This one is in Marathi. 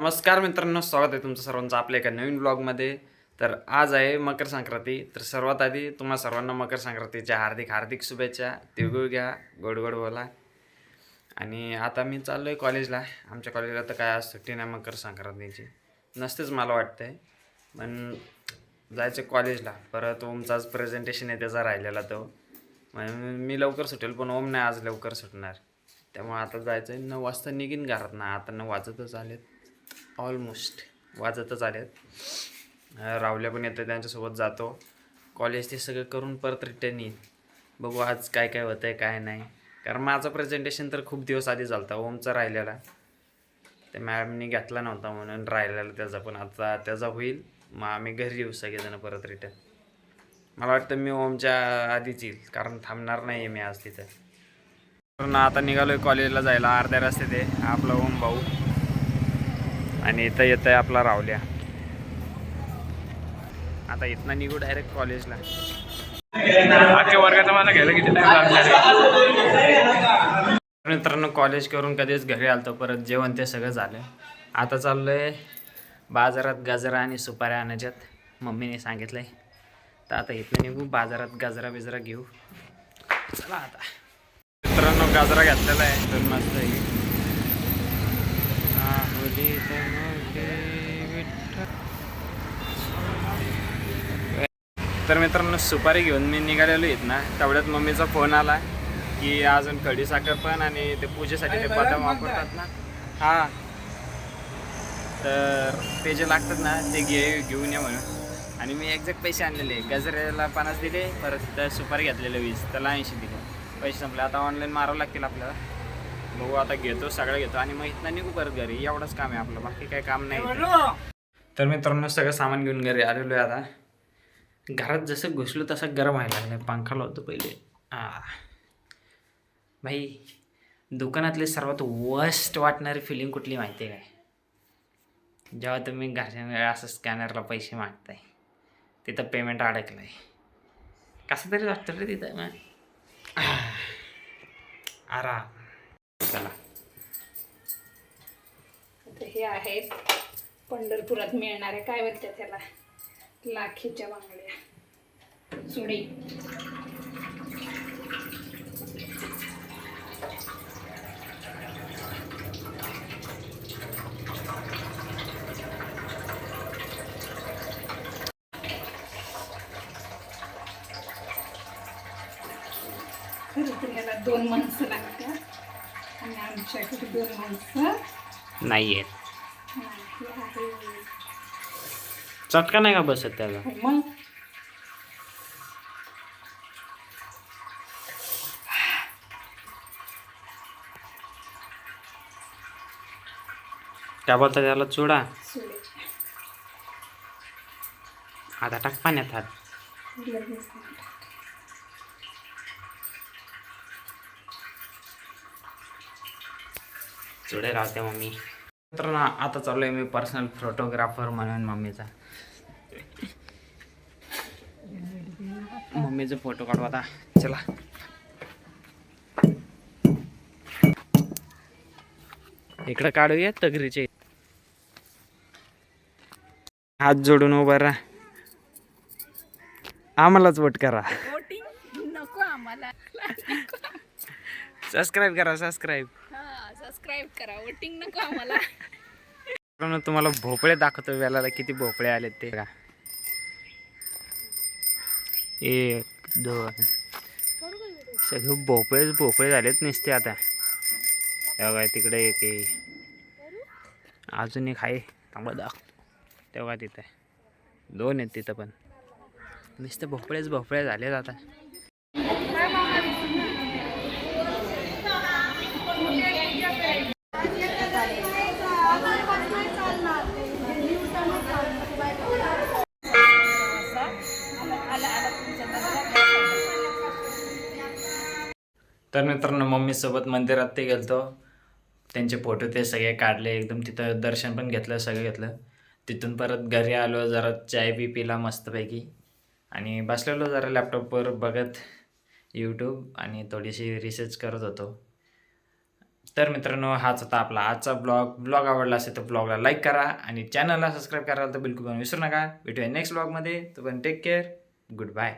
नमस्कार मित्रांनो स्वागत आहे तुमचं सर्वांचं आपल्या एका नवीन ब्लॉगमध्ये तर आज आहे मकर संक्रांती. तर सर्वात आधी तुम्हा सर्वांना मकर संक्रांतीच्या हार्दिक हार्दिक शुभेच्छा. तिळगुळ घ्या गोडगोड बोला. आणि आता मी चाललो आहे कॉलेजला आमच्या कॉलेजला तर काय आज सुट्टी नाही मकर संक्रांतीची. नसतेच मला वाटतं आहे पण जायचं कॉलेजला परत ओमचा आज प्रेझेंटेशन आहे त्याचा राहिलेला तो. म्हणून मी लवकर सुटेल पण ओम नाही आज लवकर सुटणार. त्यामुळे आता जायचं आहे नऊ वाजता निघीन घरात ना. आता नऊ वाजतच आलेत. ऑलमोस्ट वाजतच आले आहेत रावल्या पण येतं त्यांच्यासोबत जातो. कॉलेज ते सगळं करून परत रिटर्न येईल. बघू आज काय काय होतं आहे काय नाही. कारण माझं प्रेझेंटेशन तर खूप दिवस आधी झालं ओमचा राहिलेला. ते मॅमनी घेतला नव्हता म्हणून राहिलेला त्याचा पण आता त्याचा होईल. मग आम्ही घरी येऊ सगळेजण परत रिटर्न मला वाटतं मी ओमच्या आधीच येईल कारण थांबणार नाही आहे मी आज तिथं. आता आता आहे कॉलेजला जायला अर्ध्या रस्ते ते आपला ओम भाऊ. आणि इथं येत आहे आपला रावल्या. आता इथनं निघू डायरेक्ट कॉलेजला आजच्या वर्गाचा मला घ्यायला किती टाइम लागला मित्रांनो कॉलेज करून कधीच घरी आलतो परत जेवण ते सगळं झालं. आता चाललंय बाजारात गाजरा आणि सुपाऱ्या आणायच्यात. मम्मीने सांगितलंय. तर आता इथनं निघू बाजारात गाजरा बिजरा घेऊ. चला आता. मित्रांनो गाजरा घातलेला आहे. तर मस्त तर मित्रांनो सुपारी घेऊन मी निघालेलो आहेत ना. तेवढ्यात मम्मीचा फोन आला की अजून कढी साखर पण आणि ते पूजेसाठी ते बदाम वापरतात ना. हा. तर ते जे लागतात ना ते घे घेऊन ये म्हणून. आणि मी एक्झॅक्ट पैसे आणलेले. गजऱ्याला पन्नास दिले परत सुपारी घेतलेले वीस. त्याला ऐंशी दिले. पैसे संपले. आता ऑनलाईन मारावं लागतील आपल्याला. बघू आता घेतो सगळं घेतो. आणि मग इथनं निघू परत घरी. एवढंच काम आहे आपलं. बाकी काही काम नाही. इथं. तर मित्रांनो सगळं सामान घेऊन घरी आलेलो आहे आता. घरात जसं घुसलो तसं गरम व्हायला लागलं पंखा लावतो पहिले. आ. भाई दुकानातली सर्वात वर्स्ट वाटणारी फिलिंग कुठली माहिती आहे काय? जेव्हा तुम्ही घरच्या असं स्कॅनरला पैसे मागताय तिथं पेमेंट अडकलं आहे कसं तरी वाटतं रे तिथं मग? आराम. चला आता हे आहेत पंढरपुरात मिळणारे काय म्हणतात त्याला? लाखीच्या बांगड्या. सुडी. खरं तर ह्याला दोन माणसं लागतात. आणि आमच्याकडे दोन माणसं नाही आहेत नाही आहे चटका नाही का बसत त्याला? मग? काय बोलतात त्याला चुडा. सुडी आता टाक पाण्यात हात. लगेच चुडे राहते मम्मी. तर ना आता चालू आहे मी पर्सनल फोटोग्राफर म्हणून मम्मीचा. मम्मीचे फोटो काढू आता. चला. इकडं काढूया तगरीचे. हात जोडून उभा राहा. आम्हालाच वोट करा. नको आम्हाला. सबस्क्राईब करा सबस्क्राईब सबस्क्राईब करा वोटिंग नको आम्हाला. मित्रांनो, तुम्हाला भोपळे दाखवतो वेळाला किती भोपळे आलेत ते का एक दोन. सगळे भोपळेच भोपळे झालेत नुसते आता. तेव्हा तिकडे एक अजून एक आहे. थांबा दाख तेव्हा तिथं. दोन आहेत तिथं पण. नुसते भोपळेच भोपळे झालेत आता. तर मित्रांनो मम्मीसोबत मंदिरात ते गेलतो. त्यांचे फोटो ते सगळे काढले एकदम तिथं दर्शन पण घेतलं सगळं घेतलं. तिथून परत घरी आलो जरा चाय बी पिला मस्तपैकी. आणि बसलेलो जरा लॅपटॉपवर बघत यूट्यूब आणि थोडीशी रिसर्च करत होतो. तर मित्रांनो हाच होता आपला आजचा ब्लॉग ब्लॉग आवडला असेल तर ब्लॉगला लाईक करा आणि चॅनलला सबस्क्राईब करायला तर बिलकुल पण विसरू नका. भेटूया नेक्स्ट ब्लॉगमध्ये तो पण टेक केअर गुड बाय